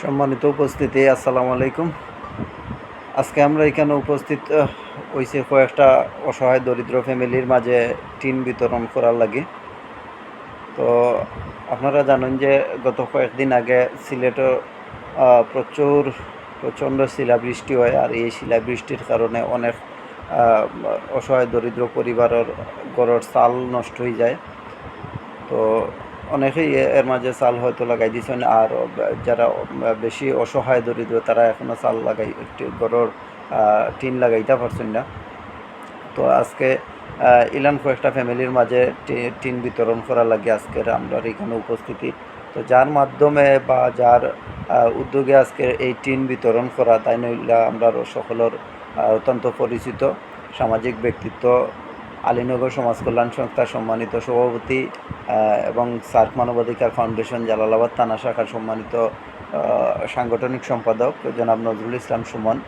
সম্মানিত উপস্থিতি, আসসালামু আলাইকুম। আজকে আমরা এখানে উপস্থিত হইছে কয়েকটা অসহায় দরিদ্র ফ্যামিলির মাঝে টিন বিতরণ করার লাগে। তো আপনারা জানেন যে গত কয়েকদিন আগে সিলেটে প্রচুর, প্রচণ্ড শিলাবৃষ্টি হয় আর এই শিলাবৃষ্টির কারণে অনেক অসহায় দরিদ্র পরিবারের ঘরের চাল নষ্ট হয়ে যায়। তো অনেকেই এর মাঝে চাল হয়তো লাগাই দিয়েছেন আর যারা বেশি অসহায়, দরিদ্র, তারা এখনও চাল লাগাই গরুর টিন লাগাইতে পারছেন না। তো আজকে ইলান কয়েকটা ফ্যামিলির মাঝে টিন বিতরণ করা লাগে আজকের আমরা এখানে উপস্থিতি। তো যার মাধ্যমে বা যার উদ্যোগে আজকে এই টিন বিতরণ করা, তাই নইলা আমরা সকলের অত্যন্ত পরিচিত, সামাজিক ব্যক্তিত্ব আলীনগর সমাজ কল্যাণ সংস্থার সম্মানিত সভাপতি এবং সার্ক মানবাধিকার ফাউন্ডেশন জালালাবাদ থানা শাখার সম্মানিত সাংগঠনিক সম্পাদক জনাব নজরুল ইসলাম সুমন।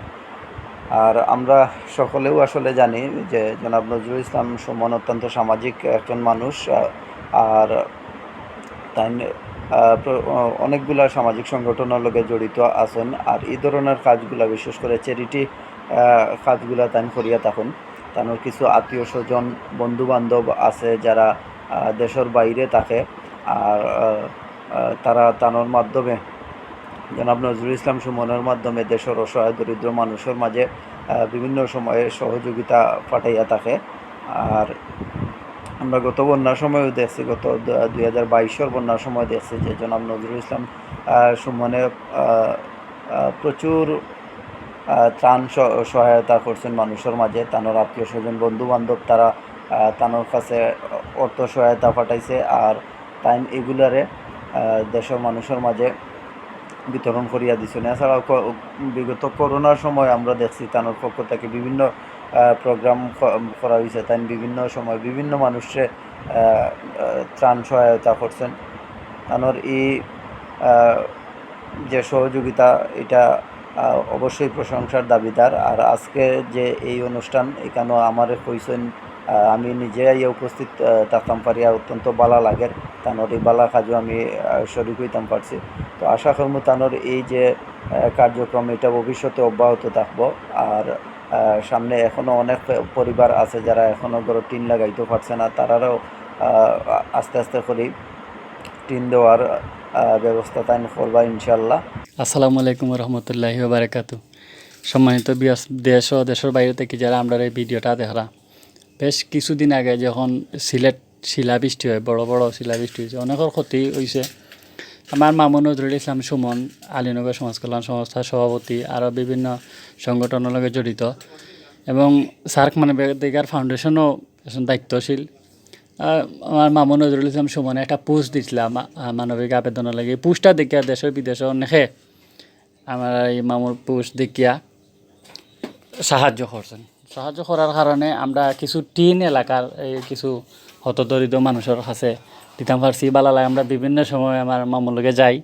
আর আমরা সকলেও আসলে জানি যে জনাব নজরুল ইসলাম সুমন অত্যন্ত সামাজিক একজন মানুষ আর তাই অনেকগুলা সামাজিক সংগঠনের লগে জড়িত আছেন। আর এই ধরনের কাজগুলা, বিশেষ করে চ্যারিটি কাজগুলা তাই করিয়া থাকুন। তানোর কিছু আত্মীয় স্বজন বন্ধু বান্ধব আছে যারা দেশের বাইরে থাকে আর তারা তানোর মাধ্যমে, জনাব নজরুল ইসলাম সুমনের মাধ্যমে দেশের অসহায়, দরিদ্র মানুষের মাঝে বিভিন্ন সময়ে সহযোগিতা পাঠাইয়া থাকে। আর আমরা গত বন্যার সময়ও দেখছি, গত দুই হাজার বাইশের বন্যার সময় দেখছি যে জনাব নজরুল ইসলাম সুমনে প্রচুর ত্রাণ সহায়তা করছেন মানুষের মাঝে। তানোর আত্মীয় স্বজন বন্ধু বান্ধব তারা তানোর কাছে অর্থ সহায়তা পাঠাইছে আর তাই এগুলারে দেশের মানুষের মাঝে বিতরণ করিয়া দিছেন এছাড়াও বিগত করোনার সময় আমরা দেখছি তানোর পক্ষ থেকে বিভিন্ন প্রোগ্রাম করা হয়েছে তাই বিভিন্ন সময় বিভিন্ন মানুষে ত্রাণ সহায়তা করছেন। তানোর এই যে সহযোগিতা, এটা অবশ্যই প্রশংসার দাবিদার। আর আজকে যে এই অনুষ্ঠান, এখানেও আমার কইছেন আমি নিজে ইয়ে উপস্থিত থাকতাম পারিয়া অত্যন্ত বালা লাগের তানোর এই বালা কাজও আমি শরিক হইতাম পারছি। তো আশা করব তানোর এই যে কার্যক্রম, এটা ভবিষ্যতে অব্যাহত থাকব। আর সামনে এখনও অনেক পরিবার আছে যারা এখনও ধরো টিন লাগাইতে পারছে না। তারারও আস্তে আস্তে করে টিন দেওয়ার ব্যবস্থা তাই করবা ইনশাল্লাহ আসসালামু আলাইকুম রহমতুল্লাহি বারাকাত সম্মানিত দেশ ও দেশের বাইরে থেকে যারা আমরা এই ভিডিওটা দেখরা, বেশ কিছুদিন আগে যখন সিলেট শিলাবৃষ্টি হয়, বড় বড় শিলাবৃষ্টি হয়েছে, অনেকের ক্ষতি হয়েছে আমার মামুন নজরুল ইসলাম সুমন, আলীনগর সমাজ কল্যাণ সংস্থার সভাপতি আরও বিভিন্ন সংগঠনের লগে জড়িত এবং সার্ক মানবাধিকার ফাউন্ডেশনও দায়িত্বশীল। আমার মামুন নজরুল ইসলাম সুমনে একটা পোস্ট দিছিলাম মানবিক আবেদনের লাগে। পোস্টটা দেখিয়া দেশের বিদেশে অনেকে আমার এই মামুর পোস্ট দেখিয়া সাহায্য করছেন। সাহায্য করার কারণে আমরা কিছু টিন এলাকার এই কিছু হতদরিদ্র মানুষের কাছে দিতাম পারছি। বালালায় আমরা বিভিন্ন সময় আমার মামুর লগে যাই।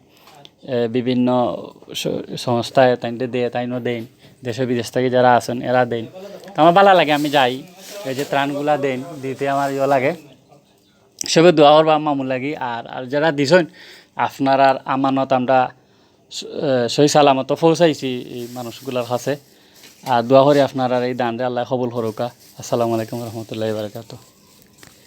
বিভিন্ন সংস্থায় তাইনতে দিয়ে তাইনও দেন দেশে বিদেশ থেকে যারা আছেন, এরা দেন আমার ভালো লাগে আমি যাই। এই যে ত্রাণগুলা দেন দিতে আমার ইয়ে লাগে। সবে দোয়া করবা মামুল লাগি। আর আর যারা দিছেন, আপনার আর আমানত আমরা সই সালামত পৌঁছাইছি এই মানুষগুলোর কাছে। আর দোয়া করি আপনার আর এই দান আল্লাহ কবুল হরুকা আসসালামু আলাইকুম রহমতুল্লাহ বারকাত